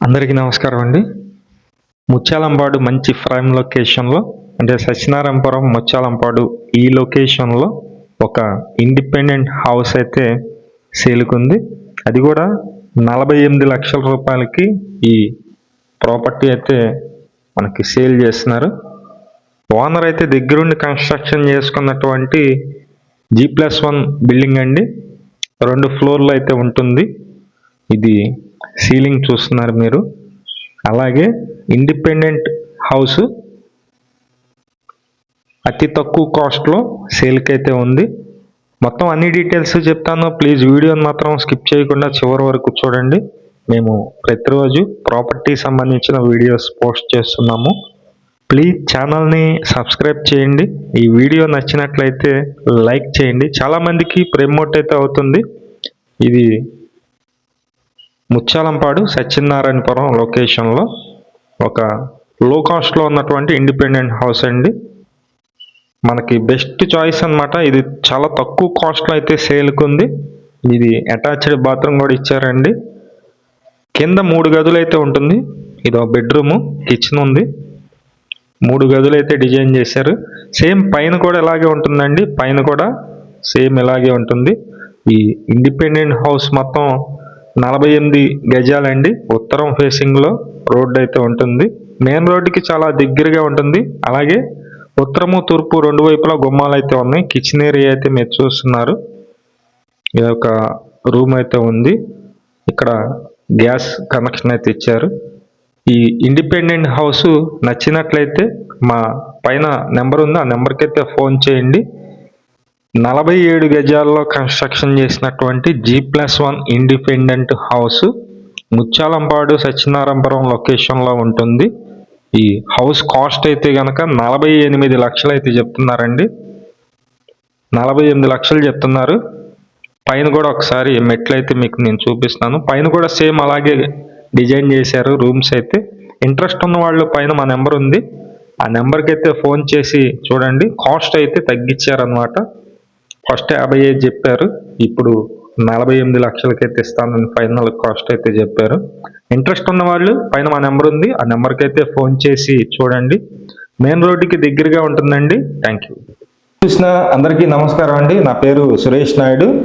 అందరికీ నమస్కారం అండి. ముత్యాలంపాడు మంచి ప్రైమ్ లొకేషన్లో అంటే సత్యనారాయణపురం ముత్యాలంపాడు ఈ లొకేషన్లో ఒక ఇండిపెండెంట్ హౌస్ అయితే సేలుకుంది. అది కూడా నలభై ఎనిమిది లక్షల రూపాయలకి ఈ ప్రాపర్టీ అయితే మనకి సేల్ చేస్తున్నారు. ఓనర్ అయితే దగ్గరుండి కన్స్ట్రక్షన్ చేసుకున్నటువంటి జీ ప్లస్ వన్ బిల్డింగ్ అండి. రెండు ఫ్లోర్లు అయితే ఉంటుంది. ఇది సీలింగ్ చూస్తున్నారు మీరు. అలాగే ఇండిపెండెంట్ హౌస్ అతి తక్కువ కాస్ట్లో సేల్కి అయితే ఉంది. మొత్తం అన్ని డీటెయిల్స్ చెప్తాను. ప్లీజ్ వీడియోని మాత్రం స్కిప్ చేయకుండా చివరి వరకు చూడండి. మేము ప్రతిరోజు ప్రాపర్టీ సంబంధించిన వీడియోస్ పోస్ట్ చేస్తున్నాము. ప్లీజ్ ఛానల్ని సబ్స్క్రైబ్ చేయండి. ఈ వీడియో నచ్చినట్లయితే లైక్ చేయండి. చాలామందికి ప్రమోట్ అయితే అవుతుంది. ఇది ముత్యాలంపాడు సత్యనారాయణపురం లొకేషన్లో ఒక లో కాస్ట్లో ఉన్నటువంటి ఇండిపెండెంట్ హౌస్ అండి. మనకి బెస్ట్ చాయిస్ అనమాట ఇది చాలా తక్కువ కాస్ట్లో అయితే సేల్కి ఉంది. ఇది అటాచ్డ్ బాత్రూమ్ కూడా ఇచ్చారండి. కింద మూడు గదులు అయితే ఉంటుంది. ఇది ఒక బెడ్రూము కిచెన్ ఉంది. మూడు గదులు అయితే డిజైన్ చేశారు. సేమ్ పైన కూడా ఇలాగే ఉంటుందండి. పైన కూడా సేమ్ ఇలాగే ఉంటుంది. ఈ ఇండిపెండెంట్ హౌస్ మొత్తం నలభై ఎనిమిది గజాలండి. ఉత్తరం ఫేసింగ్లో రోడ్డు అయితే ఉంటుంది. మెయిన్ రోడ్డుకి చాలా దగ్గరగా ఉంటుంది. అలాగే ఉత్తరము తూర్పు రెండు వైపులా గుమ్మాలు అయితే ఉన్నాయి. కిచెన్ ఏరియా అయితే మీరు చూస్తున్నారు. ఇది ఒక రూమ్ అయితే ఉంది. ఇక్కడ గ్యాస్ కనెక్షన్ అయితే ఇచ్చారు. ఈ ఇండిపెండెంట్ హౌస్ నచ్చినట్లయితే మా పైన నెంబర్ ఉంది. ఆ నెంబర్కి అయితే ఫోన్ చేయండి. నలభై ఏడు గజాల్లో కన్స్ట్రక్షన్ చేసినటువంటి G plus one independent house Mutyalampadu Satyanarayanapuram లొకేషన్లో ఉంటుంది. ఈ హౌస్ కాస్ట్ అయితే కనుక నలభై ఎనిమిది లక్షలు అయితే చెప్తున్నారండి. నలభై ఎనిమిది లక్షలు చెప్తున్నారు. పైన కూడా ఒకసారి మెట్లు అయితే మీకు నేను చూపిస్తాను పైన కూడా సేమ్ అలాగే డిజైన్ చేశారు రూమ్స్ అయితే. ఇంట్రెస్ట్ ఉన్న వాళ్ళు పైన మా నెంబర్ ఉంది. ఆ నెంబర్కి అయితే ఫోన్ చేసి చూడండి. కాస్ట్ అయితే తగ్గించారనమాట ఫస్ట్ యాభై ఐదు చెప్పారు. ఇప్పుడు నలభై ఎనిమిది లక్షలకైతే ఇస్తానని ఫైనల్ కాస్ట్ అయితే చెప్పారు. ఇంట్రెస్ట్ ఉన్న వాళ్ళు పైన మా నెంబర్ ఉంది. ఆ నెంబర్కి అయితే ఫోన్ చేసి చూడండి. మెయిన్ రోడ్డుకి దగ్గరగా ఉంటుందండి. Thank you. కృష్ణ అందరికీ నమస్కారం అండి. నా పేరు సురేష్ నాయుడు.